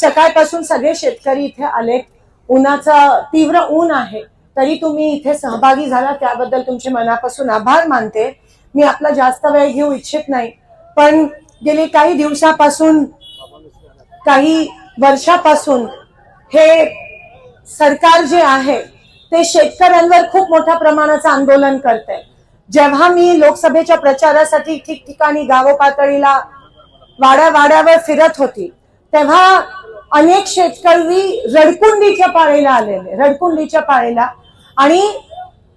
सकाळपासून सगळे शेतकरी इथे आले. उन्हाचा तीव्र ऊन आहे. तरी तुम्ही इथे सहभागी झाला त्याबद्दल तुमचे मनापासून आभार मानते. मी आपला जास्त वेळ घेऊ इच्छित नाही. पण गेली काही दिवसापासून काही वर्षापासून हे सरकार जे आहे ते शेतकऱ्यांवर खूप मोठ्या प्रमाणाचं आंदोलन करते. जेव्हा मी लोकसभेच्या प्रचारासाठी ठिकठिकाणी गावपातळीला वाड्या वाड्यावर फिरत होती तेव्हा अनेक शेतकरी रडकुंडीच्या पाळीला आलेले रडकुंडीच्या पाळीला. आणि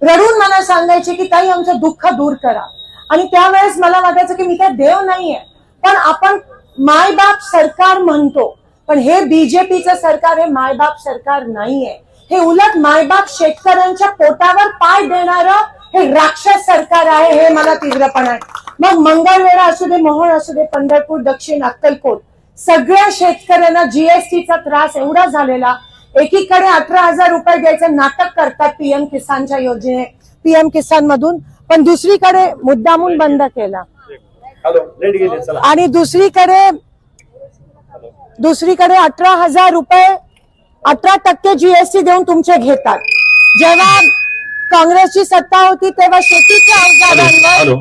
रडून मला सांगायचे की ताई आमचं दुःख दूर करा. आणि त्यावेळेस मला वाटायचं की मी काय देव नाहीये. पण आपण मायबाप सरकार म्हणतो पण हे बीजेपीचं सरकार हे मायबाप सरकार नाहीये. हे उलट मायबाप शेतकऱ्यांच्या पोटावर पाय देणार हे राक्षस सरकार आहे हे मला तीव्रपणा. आहे. मग मंगळवेढा असू दे मोहन असू दे पंढरपूर दक्षिण अक्कलकोट सगळ्या शेतकऱ्यांना जीएसटीचा त्रास एवढा झालेला एकीकडे अठरा हजार रुपये द्यायचं नाटक करतात पीएम किसानच्या योजने पीएम किसान मधून पण दुसरीकडे मुद्दामून बंद केला. आणि दुसरीकडे दुसरीकडे अठरा हजार रुपये अठरा टक्के जीएसटी देऊन तुमचे घेतात. जेव्हा काँग्रेसची सत्ता होती तेव्हा शेतीच्या अवजारांवर हॅलो.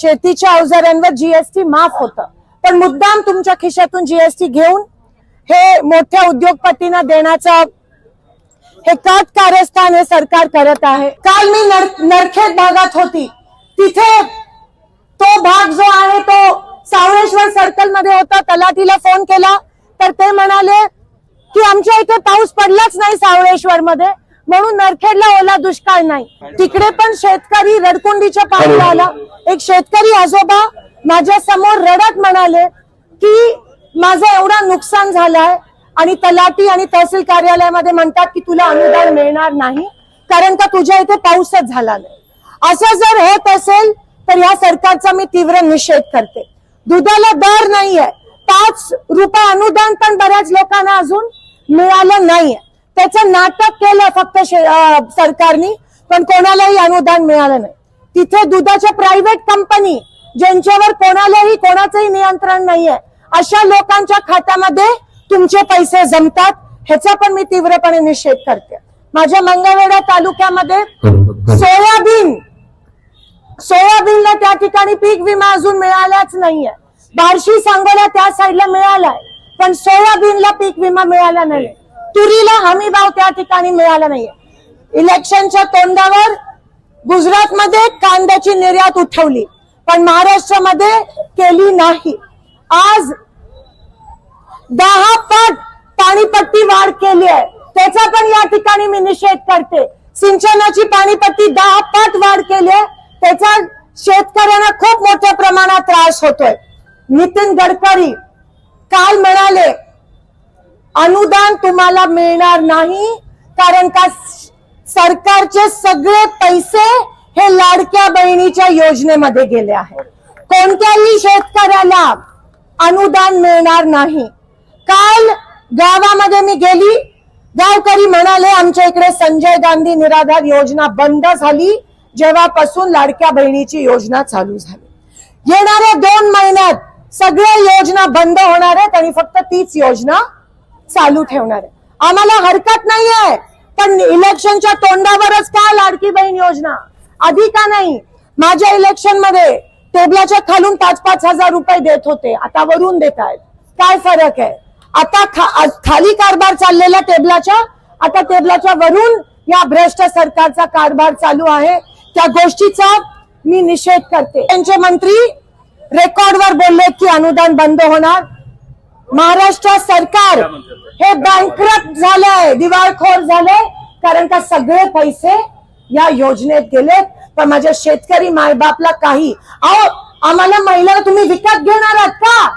शेतीच्या अवजारांवर जीएसटी माफ होतं. पण मुद्दाम तुमच्या खिशातून जीएसटी घेऊन हे मोठ्या उद्योगपतींना देण्याचं हे काट कारस्थान हे सरकार करत आहे. काल मी नर- नरखेड भागात होती. तिथे तो भाग जो आहे तो सावळेश्वर सर्कलमध्ये होता. तलाठीला फोन केला. तर ते म्हणाले की आमच्या इथे पाऊस पडलाच नाही सावळेश्वर मध्ये म्हणून नरखेडला ओला दुष्काळ नाही. तिकडे पण शेतकरी रडकुंडीच्या पाण्याला आला. एक शेतकरी आजोबा माझ्यासमोर रडत म्हणाले की माझं एवढं नुकसान झालंय आणि तलाटी आणि तहसील कार्यालयामध्ये म्हणतात की तुला अनुदान मिळणार नाही कारण का तुझ्या इथे पाऊसच झाला नाही. असं जर होत असेल तर या सरकारचा मी तीव्र निषेध करते. दुधाला दर नाहीये. पाच रुपये अनुदान पण बऱ्याच लोकांना अजून मिळालं नाहीये. त्याचं नाटक केलं फक्त शे- सरकारनी पण कोणालाही अनुदान मिळालं नाही. तिथे दुधाच्या प्रायव्हेट कंपनी ज्यांच्यावर कोणालाही कोणाचंही नियंत्रण नाहीये. अशा लोकांच्या खात्यामध्ये तुमचे पैसे जमतात ह्याचा पण मी तीव्रपणे निषेध करते. माझ्या मंगळवेढा तालुक्यामध्ये सोयाबीन सोयाबीनला त्या ठिकाणी पीक विमा अजून मिळालाच नाहीये. बार्शी सांगोला त्या साईडला मिळालाय पण सोयाबीनला पीक विमा मिळाला नाही. तुरीला हमी भाव त्या ठिकाणी मिळाला नाहीये. इलेक्शनच्या तोंडावर गुजरातमध्ये कांद्याची निर्यात उठवली. पण महाराष्ट्रामध्ये केली नाही. आज दहा पट पाणीपट्टी वाढ केली आहे. त्याचा पण या ठिकाणी मी निषेध करते. सिंचनाची पाणीपट्टी दहा पट वाढ केली आहे. त्याचा शेतकऱ्यांना खूप मोठ्या प्रमाणात त्रास होतोय. नितीन गडकरी काल म्हणाले अनुदान तुम्हाला मिळणार नाही कारण का सरकारचे सगळे पैसे हे लाडक्या बहिणीच्या योजनेमध्ये गेले आहे. कोणत्याही शेतकऱ्याला अनुदान मिळणार नाही. काल गावामध्ये मी गेली. गावकरी म्हणाले आमच्या इकडे संजय गांधी निराधार योजना बंद झाली. जेव्हापासून लाडक्या बहिणीची योजना चालू झाली. येणाऱ्या दोन महिन्यात सगळ्या योजना बंद होणार आहेत आणि फक्त तीच योजना चालू ठेवणार आहे आम्हाला हरकत नाहीये पण इलेक्शनच्या तोंडावरच का लाडकी बहीण योजना? आधी का नाही? माझ्या इलेक्शनमध्ये टेबलाच्या खालून पाच पाच हजार रुपये देत होते. आता वरून देत आहेत. काय फरक आहे? आता खा- खाली कारभार चाललेला टेबलाच्या आता टेबलाच्या वरून या भ्रष्ट सरकारचा कारभार चालू आहे. त्या गोष्टीचा मी निषेध करते. त्यांचे मंत्री रेकॉर्डवर बोलले की अनुदान बंद होणार. महाराष्ट्र सरकार हे बँकरप्ट झालंय. दिवाळखोर झालंय. कारण का सगळे पैसे या योजनेत गेलेत पण माझ्या शेतकरी मायबापला काही. अहो आम्हाला महिला तुम्ही विकत घेणार आहात का?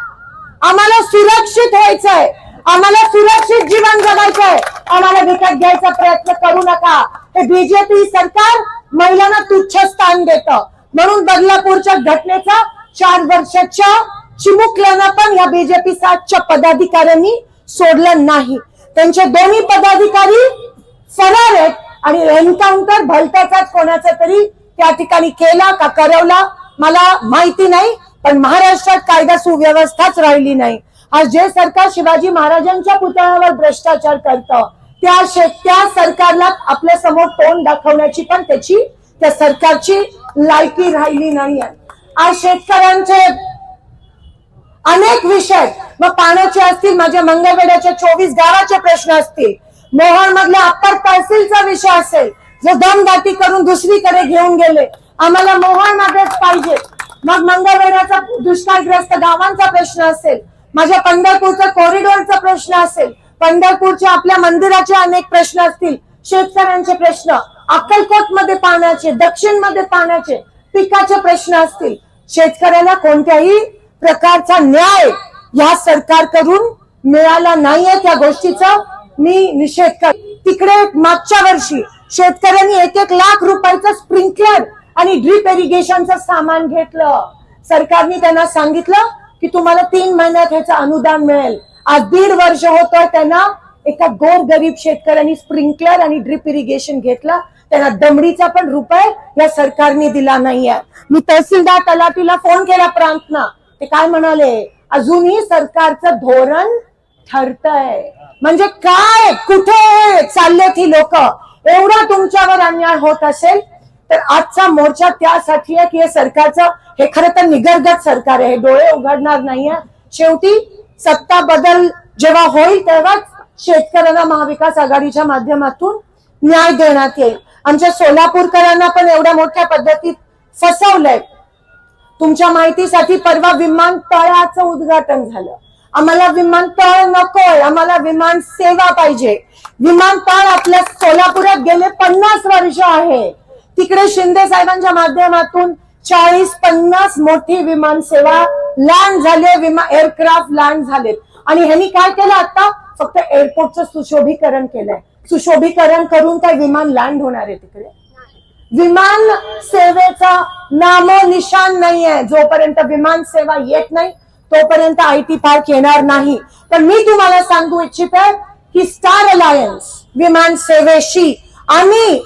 आम्हाला सुरक्षित व्हायचंय. आम्हाला सुरक्षित जीवन जगायचंय. आम्हाला विकत घ्यायचा प्रयत्न करू नका. हे बीजेपी सरकार महिलांना तुच्छ स्थान देतं. म्हणून बदलापूरच्या घटनेचा चार वर्षाच्या चिमुकल्यानं पण या बीजेपी सातच्या पदाधिकाऱ्यांनी सोडलं नाही. त्यांचे दोन्ही पदाधिकारी फरार आहेत. आणि एन्काउंटर भलत्याचाच कोणाचा तरी त्या ठिकाणी केला का करवला मला माहिती नाही पण महाराष्ट्रात कायदा सुव्यवस्थाच राहिली नाही. आज जे सरकार शिवाजी महाराजांच्या पुतळ्यावर भ्रष्टाचार करतं त्या शे त्या सरकारला आपल्यासमोर तोंड दाखवण्याची पण त्याची त्या सरकारची लायकी राहिली नाही आज शेतकऱ्यांचे अनेक विषय मग पाण्याचे असतील माझ्या मंगळवेड्याच्या चोवीस गावाचे प्रश्न असतील. मोहन मधल्या अप्पर तहसीलचा विषय असेल जे दमदाटी करून दुसरीकडे घेऊन गेले आम्हाला मोहन मध्येच पाहिजे. मग मंगळवेड्याचा दुष्काळग्रस्त गावांचा प्रश्न असेल माझ्या पंढरपूरचा कॉरिडॉरचा प्रश्न असेल पंढरपूरच्या आपल्या मंदिराचे अनेक प्रश्न असतील शेतकऱ्यांचे प्रश्न अक्कलकोटमध्ये पाण्याचे दक्षिणमध्ये पाण्याचे पिकाचे प्रश्न असतील शेतकऱ्याला कोणत्याही प्रकारचा न्याय या सरकारकडून मिळाला नाहीये त्या गोष्टीचा. मी निषेध कर तिकडे मागच्या वर्षी शेतकऱ्यांनी एक एक लाख रुपयाचं स्प्रिंकलर आणि ड्रीप इरिगेशनचं सामान घेतलं. सरकारने त्यांना सांगितलं की तुम्हाला तीन महिन्यात ह्याचं अनुदान मिळेल. आज दीड वर्ष होतोय त्यांना एका गोर गरीब शेतकऱ्यांनी स्प्रिंकलर आणि ड्रीप इरिगेशन घेतलं. त्यांना दमडीचा पण रुपये या सरकारने दिला नाहीये. मी तहसीलदार तलाटीला फोन केला प्रांतना ते काय म्हणाले? अजूनही सरकारचं धोरण ठरतंय. म्हणजे काय कुठे चाललेत ही लोक? एवढा तुमच्यावर अन्याय होत असेल तर आजचा मोर्चा त्यासाठी आहे की हे सरकारचं हे खरं तर निगरगत सरकार आहे. हे डोळे उघडणार नाहीये. शेवटी सत्ता बदल जेव्हा होईल तेव्हाच शेतकऱ्यांना महाविकास आघाडीच्या माध्यमातून न्याय देण्यात येईल. आमच्या सोलापूरकरांना पण एवढ्या मोठ्या पद्धतीत फसवलंय. तुमच्या माहितीसाठी परवा विमानतळाचं उद्घाटन झालं. आम्हाला विमानतळ नकोय. आम्हाला विमान सेवा पाहिजे. विमानतळ आपल्या सोलापुरात गेले पन्नास वर्ष आहे. तिकडे शिंदे साहेबांच्या माध्यमातून चाळीस पन्नास मोठी विमान सेवा लँड झाले विमान एअरक्राफ्ट लँड झालेत. आणि ह्यांनी काय केलं आता? फक्त एअरपोर्टचं सुशोभीकरण केलंय. सुशोभीकरण करून काय विमान लँड होणार आहे तिकडे? विमान सेवेचा नामो निशान नाहीये. जोपर्यंत विमान सेवा येत नाही तोपर्यंत आय टी पार्क येणार नाही. पण मी तुम्हाला सांगू इच्छित की स्टार अलायन्स विमान सेवेशी आम्ही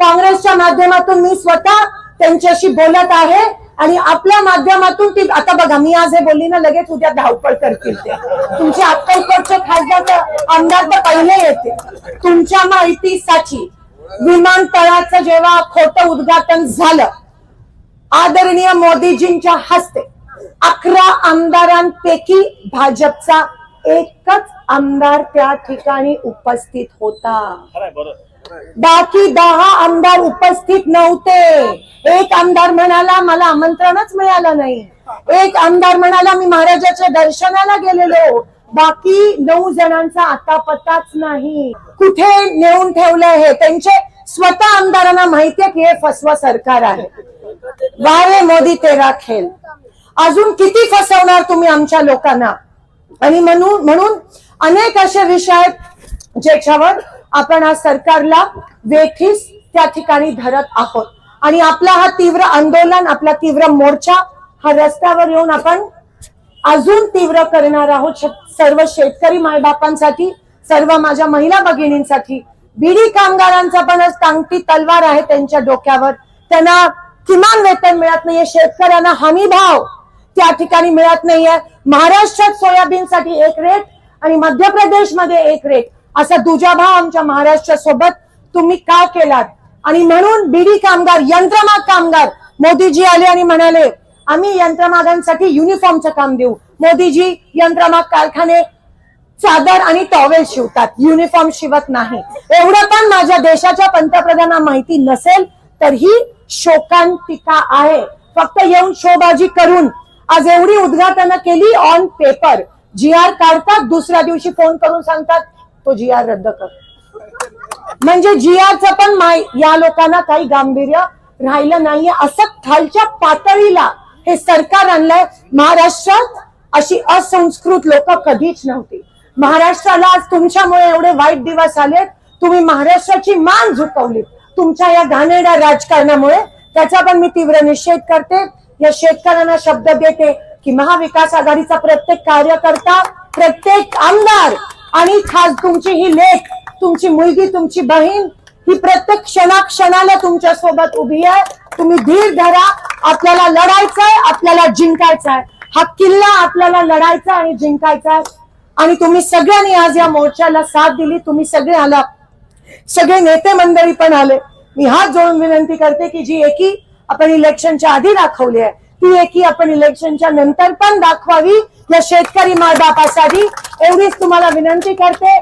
काँग्रेसच्या माध्यमातून मी स्वतः त्यांच्याशी बोलत आहे आणि आपल्या माध्यमातून ती आता बघा मी आज हे बोलली ना लगेच उद्या धावपळ करतील ते. तुमचे अक्कलकोटचे खासदार तर- आमदार तर पहिले येते तुमच्या माहितीसाठी विमानतळाचं जेव्हा खोटं उद्घाटन झालं आदरणीय मोदीजींच्या हस्ते अकरा आमदारांपैकी भाजपचा एकच आमदार त्या ठिकाणी उपस्थित होता. बाकी दहा आमदार उपस्थित नव्हते. एक आमदार म्हणाला मला आमंत्रणच मिळालं नाही. एक आमदार म्हणाला मी महाराजाच्या दर्शनाला गेलेलो. बाकी नऊ जणांचा आता पत्ताच नाही. कुठे नेऊन ठेवलंय हे? त्यांचे स्वतः आमदारांना माहितीये की हे फसवा सरकार आहे. वारे मोदी तेरा खेळ अजून किती फसवणार तुम्ही आमच्या लोकांना? आणि म्हणून म्हणून अनेक असे विषय आहेत ज्याच्यावर आपण आज सरकारला वेठीस त्या ठिकाणी धरत आहोत. आणि आपला हा तीव्र आंदोलन आपला तीव्र मोर्चा हा रस्त्यावर येऊन आपण अजून तीव्र करणार आहोत. सर्व शेतकरी मायबापांसाठी सर्व माझ्या महिला भगिनींसाठी बीडी कामगारांचा पण आज टांगती तलवार आहे त्यांच्या डोक्यावर. त्यांना किमान वेतन मिळत नाहीये. शेतकऱ्यांना हमी भाव त्या ठिकाणी मिळत नाहीये. महाराष्ट्रात सोयाबीनसाठी एक रेट आणि मध्य प्रदेशमध्ये एक रेट असा दुजा भाव आमच्या महाराष्ट्रासोबत तुम्ही का केलात? आणि म्हणून बीडी कामगार यंत्रमाग कामगार मोदीजी आले आणि म्हणाले आम्ही यंत्रमागांसाठी युनिफॉर्मचं काम देऊ. मोदीजी यंत्रमाग कारखाने चादर आणि टॉवेल शिवतात. युनिफॉर्म शिवत नाही. एवढं पण माझ्या देशाच्या पंतप्रधानांना माहिती नसेल तर ही शोकांतिका आहे. फक्त येऊन शोबाजी करून आज एवढी उद्घाटनं केली ऑन पेपर जी आर काढतात दुसऱ्या दिवशी फोन करून सांगतात तो जी आर रद्द कर. म्हणजे जीआरचं पण या लोकांना काही गांभीर्य राहिलं नाहीये. असं खालच्या पातळीला हे सरकार आणलंय. महाराष्ट्रात अशी असंस्कृत लोक कधीच नव्हती. महाराष्ट्राला आज तुमच्यामुळे एवढे वाईट दिवस आलेत. तुम्ही महाराष्ट्राची मान झुकवली तुमच्या या घाणेरड्या राजकारणामुळे त्याचा पण मी तीव्र निषेध करते. या शेतकऱ्यांना शब्द देते की महाविकास आघाडीचा प्रत्येक कार्यकर्ता प्रत्येक आमदार आणि खास तुमची ही लेख तुमची मुलगी तुमची बहीण ही प्रत्येक क्षणाक्षणाला तुमच्यासोबत उभी आहे. तुम्ही धीर धरा. आपल्याला लढायचंय आपल्याला जिंकायचंय. हा किल्ला आपल्याला लढायचा आणि जिंकायचा आहे. आणि तुम्ही सगळ्यांनी आज या मोर्चाला साथ दिली. तुम्ही सगळे आला सगळे नेते मंडळी पण आले. मी हात जोडून विनंती करते की जी एकी आपण इलेक्शनच्या आधी दाखवली आहे. ती एकी आपण इलेक्शनच्या नंतर पण दाखवावी या शेतकरी मायबापासाठी एवढीच तुम्हाला विनंती करते.